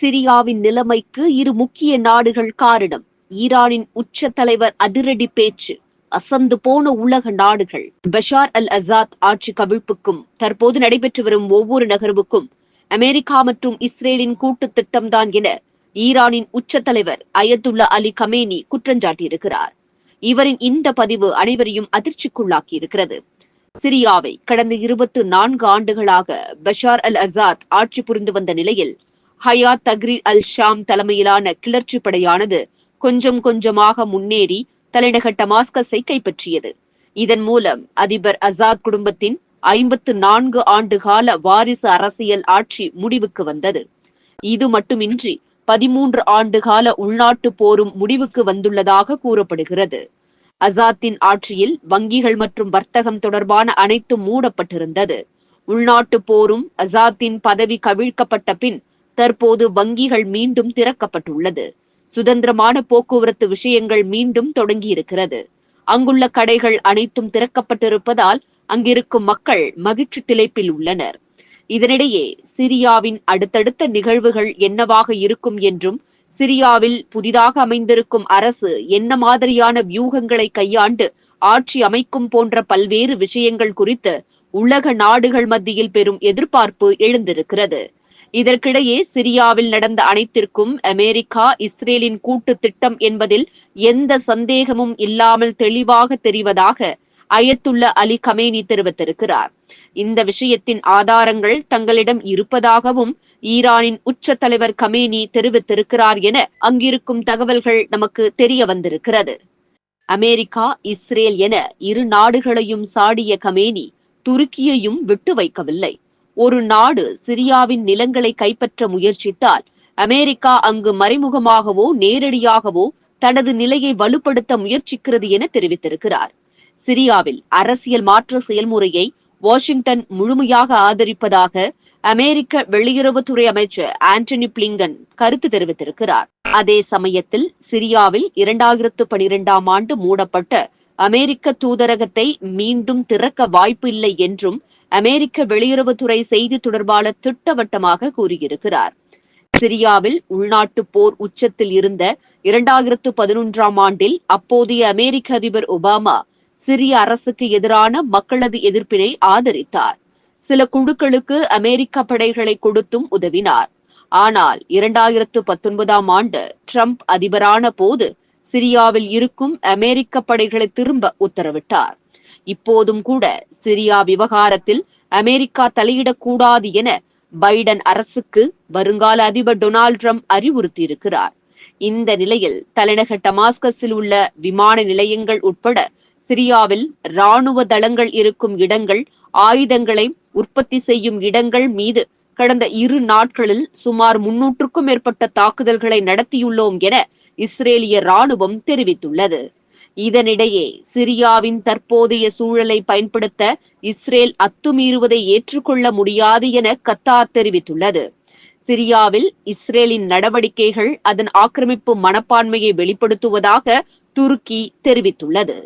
சிரியாவின் நிலைமைக்கு இரு முக்கிய நாடுகள் காரணம். ஈரானின் உச்ச தலைவர் அதிரடி பேச்சு. அசந்து போன உலக நாடுகள். பஷார் அல் அசாத் ஆட்சி கவிழ்ப்புக்கும் தற்போது நடைபெற்று வரும் ஒவ்வொரு நகர்வுக்கும் அமெரிக்கா மற்றும் இஸ்ரேலின் கூட்டு திட்டம்தான் என ஈரானின் உச்ச தலைவர் அயத்துல்லா அலி கமேனி குற்றஞ்சாட்டியிருக்கிறார். இவரின் இந்த பதிவு அனைவரையும் அதிர்ச்சிக்குள்ளாக்கி இருக்கிறது சிரியாவை கடந்த இருபத்து நான்கு ஆண்டுகளாக பஷார் அல் அசாத் ஆட்சி புரிந்து வந்த நிலையில் ஹயாத் தக்ரீர் அல் ஷாம் தலைமையிலான கிளர்ச்சி படையானது கொஞ்சம் கொஞ்சமாக முன்னேறி தலைநகர் டமாஸ்கஸை கைப்பற்றியது. இதன் மூலம் அதிபர் அசாத் குடும்பத்தின் ஐம்பத்து நான்கு ஆண்டு கால வாரிசு அரசியல் ஆட்சி முடிவுக்கு வந்தது. இது மட்டுமின்றி பதிமூன்று ஆண்டு கால உள்நாட்டு போரும் முடிவுக்கு வந்துள்ளதாக கூறப்படுகிறது. அசாத்தின் ஆட்சியில் வங்கிகள் மற்றும் வர்த்தகம் தொடர்பான அனைத்தும் மூடப்பட்டிருந்தது. உள்நாட்டு போரும் அசாத்தின் பதவி கவிழ்க்கப்பட்ட பின் தற்போது வங்கிகள் மீண்டும் திறக்கப்பட்டுள்ளது. சுதந்திரமான போக்குவரத்து விஷயங்கள் மீண்டும் தொடங்கியிருக்கிறது. அங்குள்ள கடைகள் அனைத்தும் திறக்கப்பட்டிருப்பதால் அங்கிருக்கும் மக்கள் மகிழ்ச்சி திளைப்பில் உள்ளனர். இதனிடையே சிரியாவின் அடுத்தடுத்த நிகழ்வுகள் என்னவாக இருக்கும் என்றும் சிரியாவில் புதிதாக அமைந்திருக்கும் அரசு என்ன மாதிரியான வியூகங்களை கையாண்டு ஆட்சி அமைக்கும் போன்ற பல்வேறு விஷயங்கள் குறித்து உலக நாடுகள் மத்தியில் பெரும் எதிர்பார்ப்பு எழுந்திருக்கிறது. இதற்கிடையே சிரியாவில் நடந்த அனைத்திற்கும் அமெரிக்கா இஸ்ரேலின் கூட்டு திட்டம் என்பதில் எந்த சந்தேகமும் இல்லாமல் தெளிவாக தெரிவதாக அயத்துள்ள அலி கமேனி தெரிவித்திருக்கிறார். இந்த விஷயத்தின் ஆதாரங்கள் தங்களிடம் இருப்பதாகவும் ஈரானின் உச்ச தலைவர் கமேனி தெரிவித்திருக்கிறார் என அங்கிருக்கும் தகவல்கள் நமக்கு தெரிய வந்திருக்கிறது. அமெரிக்கா இஸ்ரேல் என இரு நாடுகளையும் சாடிய கமேனி துருக்கியையும் விட்டு வைக்கவில்லை. ஒரு நாடு சிரியாவின் நிலங்களை கைப்பற்ற முயற்சித்தால் அமெரிக்கா அங்கு மறைமுகமாகவோ நேரடியாகவோ தனது நிலையை வலுப்படுத்த முயற்சிக்கிறது என தெரிவித்திருக்கிறார். சிரியாவில் அரசியல் மாற்ற செயல்முறையை வாஷிங்டன் முழுமையாக ஆதரிப்பதாக அமெரிக்க வெளியுறவுத்துறை அமைச்சர் ஆண்டனி பிளிங்கன் கருத்து தெரிவித்திருக்கிறார். அதே சமயத்தில் சிரியாவில் இரண்டாயிரத்து பனிரெண்டாம் ஆண்டு மூடப்பட்ட அமெரிக்க தூதரகத்தை மீண்டும் திறக்க வாய்ப்பில்லை என்றும் அமெரிக்க வெளியுறவுத்துறை செய்தி தொடர்பாளர் திட்டவட்டமாக கூறியிருக்கிறார். சிரியாவில் உள்நாட்டு போர் உச்சத்தில் இருந்த இரண்டாயிரத்து பதினொன்றாம் ஆண்டில் அப்போதைய அமெரிக்க அதிபர் ஒபாமா சிரிய அரசுக்கு எதிரான மக்களது எதிர்ப்பினை ஆதரித்தார். சில குழுக்களுக்கு அமெரிக்க படைகளை கொடுத்தும் உதவினார். ஆனால் இரண்டாயிரத்து பத்தொன்பதாம் ஆண்டு ட்ரம்ப் அதிபரான போது சிரியாவில் இருக்கும் அமெரிக்க படைகளை திரும்ப உத்தரவிட்டார். இப்போதும் கூட சிரியா விவகாரத்தில் அமெரிக்கா தலையிடக்கூடாது என பைடன் அரசுக்கு வருங்கால அதிபர் டொனால்ட் ட்ரம்ப் அறிவுறுத்தியிருக்கிறார். இந்த நிலையில் தலைநகர் டமாஸ்கஸில் உள்ள விமான நிலையங்கள் உட்பட சிரியாவில் ராணுவ தளங்கள் இருக்கும் இடங்கள் ஆயுதங்களை உற்பத்தி செய்யும் இடங்கள் மீது கடந்த இரு நாட்களில் சுமார் முன்னூற்றுக்கும் மேற்பட்ட தாக்குதல்களை நடத்தியுள்ளோம் என இஸ்ரேலிய ராணுவம் தெரிவித்துள்ளது. இதனிடையே சிரியாவின் தற்போதைய சூழலை பயன்படுத்த இஸ்ரேல் அத்துமீறுவதை ஏற்றுக்கொள்ள முடியாது என கத்தார் தெரிவித்துள்ளது. சிரியாவில் இஸ்ரேலின் நடவடிக்கைகள் அதன் ஆக்கிரமிப்பு மனப்பான்மையை வெளிப்படுத்துவதாக துருக்கி தெரிவித்துள்ளது.